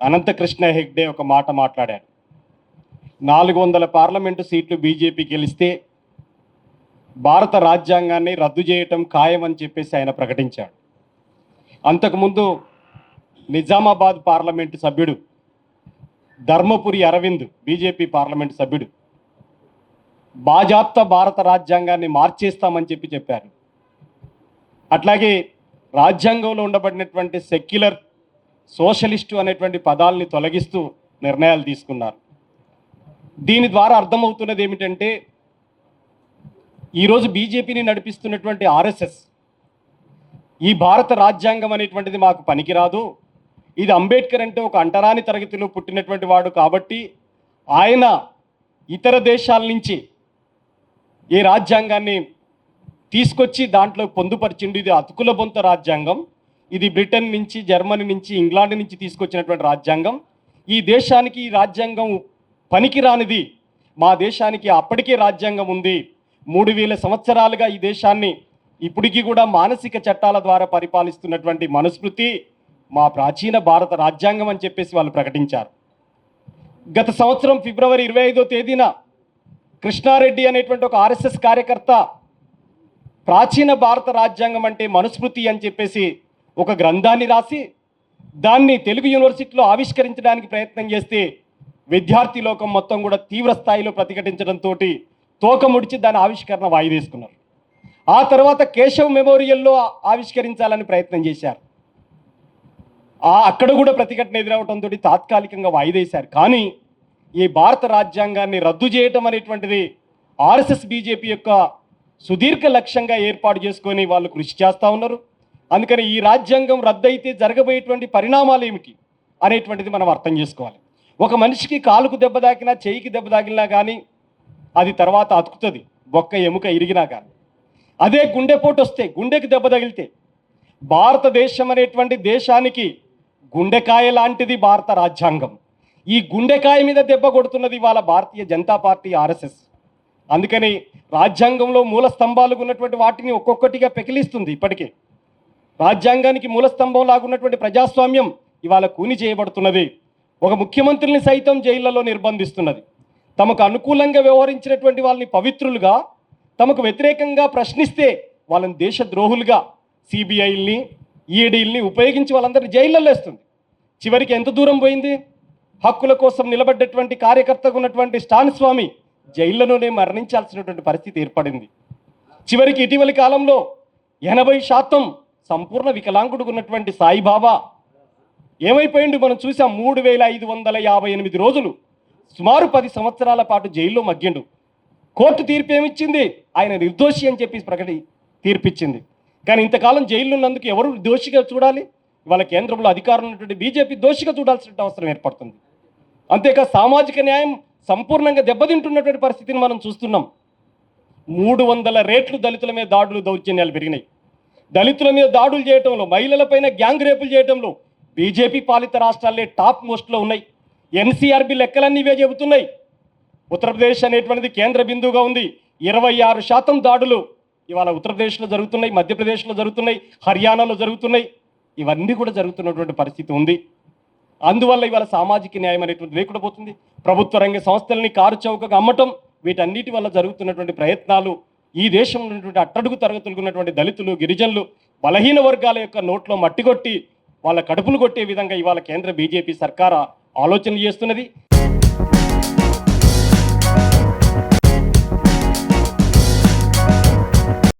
అనంతకృష్ణ హెగ్డే ఒక మాట మాట్లాడాడు నాలుగు వందల పార్లమెంటు సీట్లు బీజేపీ గెలిస్తే భారత రాజ్యాంగాన్ని రద్దు చేయటం ఖాయమని చెప్పేసి ఆయన ప్రకటించాడు. అంతకుముందు నిజామాబాద్ పార్లమెంటు సభ్యుడు ధర్మపురి అరవింద్ బీజేపీ పార్లమెంటు సభ్యుడు బాజాప్త భారత రాజ్యాంగాన్ని మార్చేస్తామని చెప్పి చెప్పారు. అట్లాగే రాజ్యాంగంలో ఉండబడినటువంటి సెక్యులర్ సోషలిస్టు అనేటువంటి పదాలని తొలగిస్తూ నిర్ణయాలు తీసుకున్నారు. దీని ద్వారా అర్థమవుతున్నది ఏమిటంటే ఈరోజు బీజేపీని నడిపిస్తున్నటువంటి ఆర్ఎస్ఎస్ ఈ భారత రాజ్యాంగం అనేటువంటిది మాకు పనికిరాదు. ఇది అంబేద్కర్ అంటే ఒక అంటరాని తరగతిలో పుట్టినటువంటి వాడు కాబట్టి ఆయన ఇతర దేశాల నుంచి ఈ రాజ్యాంగాన్ని తీసుకొచ్చి దాంట్లో పొందుపరిచిండు ఇది అతుకుల బొంత రాజ్యాంగం. ఇది బ్రిటన్ నుంచి జర్మనీ నుంచి ఇంగ్లాండ్ నుంచి తీసుకొచ్చినటువంటి రాజ్యాంగం. ఈ దేశానికి ఈ రాజ్యాంగం పనికిరానిది. మా దేశానికి అప్పటికే రాజ్యాంగం ఉంది. మూడు వేల సంవత్సరాలుగా ఈ దేశాన్ని ఇప్పటికీ కూడా మానసిక చట్టాల ద్వారా పరిపాలిస్తున్నటువంటి మనుస్మృతి మా ప్రాచీన భారత రాజ్యాంగం అని చెప్పేసి వాళ్ళు ప్రకటించారు. గత సంవత్సరం ఫిబ్రవరి ఇరవై ఐదో తేదీన కృష్ణారెడ్డి అనేటువంటి ఒక ఆర్ఎస్ఎస్ కార్యకర్త ప్రాచీన భారత రాజ్యాంగం అంటే మనుస్మృతి అని చెప్పేసి ఒక గ్రంథాన్ని రాసి దాన్ని తెలుగు యూనివర్సిటీలో ఆవిష్కరించడానికి ప్రయత్నం చేస్తే విద్యార్థి లోకం మొత్తం కూడా తీవ్ర స్థాయిలో ప్రతిఘటించడంతో తోక ముడిచి దాని ఆవిష్కరణ వాయిదేసుకున్నారు ఆ తర్వాత కేశవ్ మెమోరియల్లో ఆవిష్కరించాలని ప్రయత్నం చేశారు. ఆ అక్కడ కూడా ప్రతిఘటన ఎదురవడంతో తాత్కాలికంగా వాయిదేశారు కానీ ఈ భారత రాజ్యాంగాన్ని రద్దు చేయటం అనేటువంటిది ఆర్ఎస్ఎస్ బీజేపీ యొక్క సుదీర్ఘ లక్ష్యంగా ఏర్పాటు చేసుకొని వాళ్ళు కృషి చేస్తూ ఉన్నారు. అందుకని ఈ రాజ్యాంగం రద్దయితే జరగబోయేటువంటి పరిణామాలు ఏమిటి అనేటువంటిది మనం అర్థం చేసుకోవాలి. ఒక మనిషికి కాలుకు దెబ్బ తాకినా చేయికి దెబ్బ తాకినా కానీ అది తర్వాత అతుకుతుంది బొక్క ఎముక ఇరిగినా కానీ అదే గుండెపోటు వస్తే గుండెకి దెబ్బ తగిలితే భారతదేశం అనేటువంటి దేశానికి గుండెకాయ లాంటిది భారత రాజ్యాంగం. ఈ గుండెకాయ మీద దెబ్బ కొడుతున్నది వాళ్ళ భారతీయ జనతా పార్టీ ఆర్ఎస్ఎస్. అందుకని రాజ్యాంగంలో మూల స్తంభాలు ఉన్నటువంటి వాటిని ఒక్కొక్కటిగా పెకిలిస్తుంది ఇప్పటికే. రాజ్యాంగానికి మూల స్తంభం లాగున్నటువంటి ప్రజాస్వామ్యం ఇవాళ కూని చేయబడుతున్నది. ఒక ముఖ్యమంత్రిని సైతం జైళ్ళలో నిర్బంధిస్తున్నది. తమకు అనుకూలంగా వ్యవహరించినటువంటి వాళ్ళని పవిత్రులుగా తమకు వ్యతిరేకంగా ప్రశ్నిస్తే వాళ్ళని దేశద్రోహులుగా సిబిఐల్ని ఈడీల్ని ఉపయోగించి వాళ్ళందరినీ జైళ్ళలో వేస్తుంది. చివరికి ఎంత దూరం పోయింది? హక్కుల కోసం నిలబడ్డటువంటి కార్యకర్తగా ఉన్నటువంటి స్టాన్ స్వామి జైల్లోనే మరణించాల్సినటువంటి పరిస్థితి ఏర్పడింది. చివరికి ఇటీవలి కాలంలో ఎనభై శాతం సంపూర్ణ వికలాంగుడుగా ఉన్నటువంటి సాయిబాబా. ఏమైపోయిండు? మనం చూసాం మూడు వేల ఐదు వందల యాభై ఎనిమిది రోజులు సుమారు పది సంవత్సరాల పాటు జైల్లో మగ్గిండు. కోర్టు తీర్పు ఏమిచ్చింది? ఆయన నిర్దోషి అని చెప్పి ప్రకటి తీర్పిచ్చింది. కానీ ఇంతకాలం జైల్లో ఉన్నందుకు ఎవరు దోషిగా చూడాలి? ఇవాళ కేంద్రంలో అధికారం ఉన్నటువంటి బీజేపీ దోషిగా చూడాల్సిన అవసరం ఏర్పడుతుంది. అంతేకా సామాజిక న్యాయం సంపూర్ణంగా దెబ్బతింటున్నటువంటి పరిస్థితిని మనం చూస్తున్నాం. మూడు వందల రేట్లు దళితుల మీద దాడులు దౌర్జన్యాలు పెరిగినాయి. దళితుల మీద దాడులు చేయటంలో మహిళలపైన గ్యాంగ్ రేపులు చేయటంలో బీజేపీ పాలిత రాష్ట్రాలే టాప్ మోస్ట్లో ఉన్నాయి. ఎన్సీఆర్బి లెక్కలన్నీ ఇవే చెబుతున్నాయి. ఉత్తరప్రదేశ్ అనేటువంటిది కేంద్ర బిందువుగా ఉంది. ఇరవై ఆరు శాతం దాడులు ఇవాళ ఉత్తరప్రదేశ్లో జరుగుతున్నాయి మధ్యప్రదేశ్లో జరుగుతున్నాయి హర్యానాలో జరుగుతున్నాయి. ఇవన్నీ కూడా జరుగుతున్నటువంటి పరిస్థితి ఉంది. అందువల్ల ఇవాళ సామాజిక న్యాయం అనేటువంటి లేకుండా పోతుంది. ప్రభుత్వ రంగ సంస్థలని కారు చౌకగా అమ్మటం వీటన్నిటి వల్ల జరుగుతున్నటువంటి ప్రయత్నాలు ఈ దేశంలో ఉన్నటువంటి అట్టడుగు తరగతులకు ఉన్నటువంటి దళితులు గిరిజనులు బలహీన వర్గాల యొక్క నోట్లో మట్టి కొట్టి వాళ్ళ కడుపులు కొట్టే విధంగా ఇవాళ కేంద్ర బీజేపీ సర్కార ఆలోచనలు చేస్తున్నది.